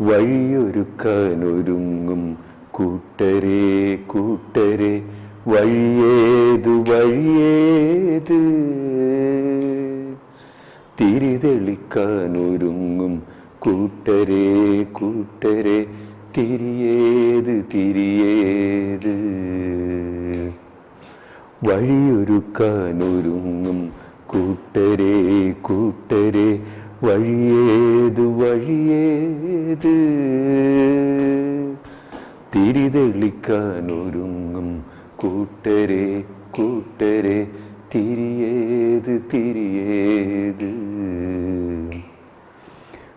വഴിയൊരുക്കാനൊരുങ്ങും കൂട്ടരെ കൂട്ടരെ. വഴിയേതു വഴിയേത്. തിരിതെളിക്കാനൊരുങ്ങും കൂട്ടരെ കൂട്ടരെ. തിരിയേത് തിരിയേത്. വഴിയൊരുക്കാനൊരുങ്ങും കൂട്ടരെ കൂട്ടരെ. വഴിയേത് വഴിയേത്? തിരിതെളിക്കാനൊരുങ്ങും കൂട്ടരെ കൂട്ടരെ തിരിയേത് തിരിയേത്?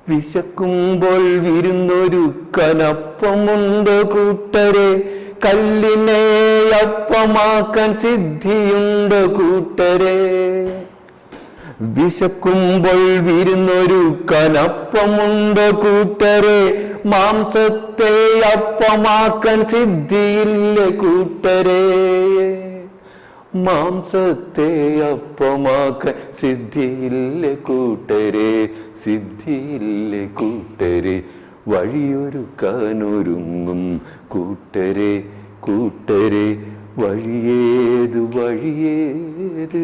വിശക്കുമ്പോൾ വിരുന്നൊരു കനപ്പമുണ്ട് കൂട്ടരെ കല്ലിനെ അപ്പമാക്കാൻ സിദ്ധിയുണ്ട് കൂട്ടരെ. വിശക്കുമ്പോൾ വിരുന്നൊരു കനപ്പമുണ്ട് കൂട്ടരെ. മാംസത്തെ അപ്പമാക്കാൻ സിദ്ധിയില്ല കൂട്ടരെ. മാംസത്തെ അപ്പമാക്കാൻ സിദ്ധിയില്ല കൂട്ടരെ. സിദ്ധിയില്ല കൂട്ടരെ. വഴിയൊരുക്കാനൊരുങ്ങും കൂട്ടരെ. കൂട്ടരെ വഴിയേത് വഴിയേത്.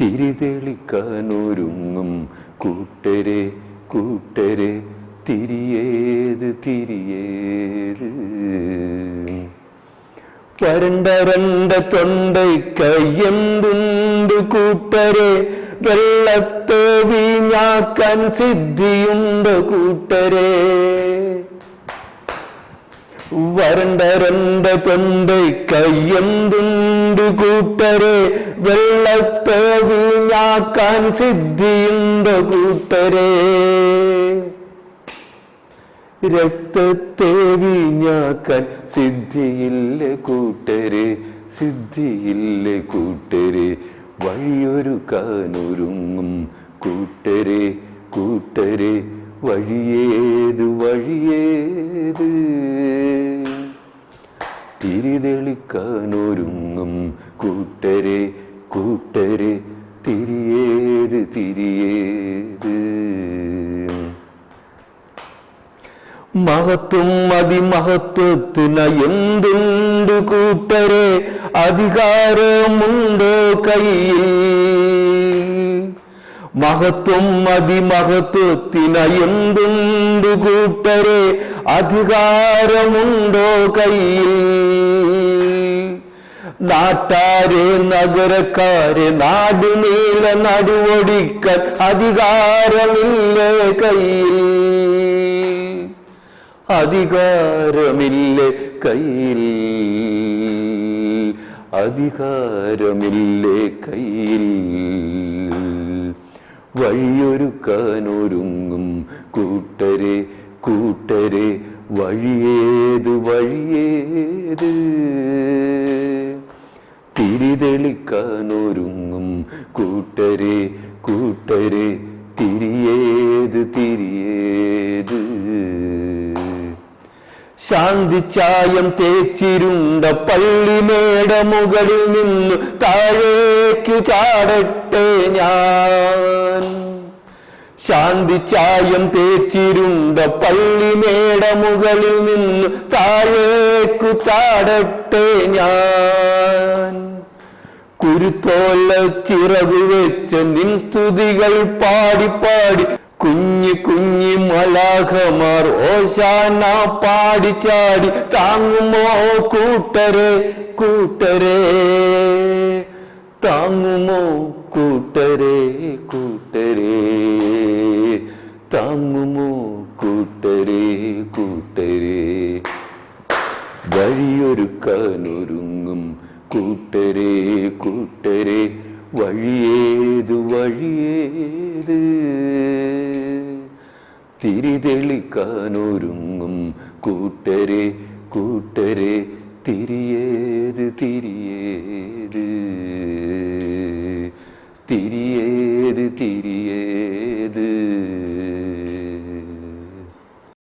തിരിതെളിക്കാനൊരുങ്ങും കൂട്ടരെ കൂട്ടരെ തിരിയേത് തിരിയേത്. വരണ്ടരണ്ട തൊണ്ടയ്ക്കയ്യന്തുണ്ട് കൂട്ടരെ. വെള്ളത്തെ വീഞ്ഞാക്കാൻ സിദ്ധിയുണ്ട് കൂട്ടരെ. വരണ്ടരണ്ട തൊണ്ടയ്ക്കയ്യന്തുണ്ട് കൂട്ടരെ? വെള്ളത്തെ വീഞ്ഞാക്കാൻ സിദ്ധിയുണ്ട് കൂട്ടരെ. രക്തത്തെ വീഞ്ഞാക്കാൻ സിദ്ധിയില്ല കൂട്ടര് സിദ്ധിയില്ല കൂട്ടര്. വഴിയൊരുക്കാനൊരുങ്ങും കൂട്ടര് കൂട്ടര്. വഴിയേത് വഴിയേത്? തിരിതെളിക്കാനൊരുങ്ങും കൂട്ടരെ കൂട്ടരെ തിരിയേത് തിരിയേത്. മഹത്വം അതിമഹത്വത്തിന് എന്തുണ്ട് കൂട്ടരെ? അധികാരമുണ്ടോ കയ്യിൽ? മഹത്വം അതിമഹത്വത്തിനയന്തുണ്ട് കൂട്ടരെ? അധികാരമുണ്ടോ കയ്യിൽ? നാട്ടാരെ നഗരക്കാരെ നാടുനീള നടുവൊടിക്കാൻ അധികാരമില്ലേ കയ്യിൽ. അധികാരമില്ലേ കയ്യിൽ. അധികാരമില്ലേ കയ്യിൽ. വഴിയൊരുക്കാനൊരുങ്ങും. കൂട്ടരെ കൂട്ടരെ വഴിയേത് വഴിയേത്. തിരിതെളിക്കാനൊരുങ്ങും. കൂട്ടരെ കൂട്ടരെ തിരിയേത് തിരിയേത് ശാന്തി ചായം തേച്ചിരുണ്ട പള്ളിമേട മുകളിൽ നിന്ന് താഴേക്ക് ചാടട്ടെ ഞാൻ. ശാന്തി ചായം തേച്ചിരുണ്ട പള്ളിമേട മുകളിൽ നിന്ന് താഴേക്കു ചാടട്ടെ ഞാൻ. കുരുത്തോല ചിറകു വെച്ച് നിൻ സ്തുതികൾ പാടി പാടി കുഞ്ഞി കുഞ്ഞി മലാഖമാർ ഓശാന പാടി ചാടി താങ്ങുമോ കൂട്ടരെ കൂട്ടരെ? താങ്ങുമോ കൂട്ടരെ കൂട്ടരെ? താങ്ങുമോ കൂട്ടരെ കൂട്ടരെ? വഴിയൊരുക്കാനൊരുങ്ങും കൂട്ടരെ കൂട്ടരെ. വഴിയേത് വഴിയേത്? തിരിതെളിക്കാനൊരുങ്ങും കൂട്ടരെ കൂട്ടരെ തിരിയേത് തിരിയേത്. തിരിയേത് തിരിയേത്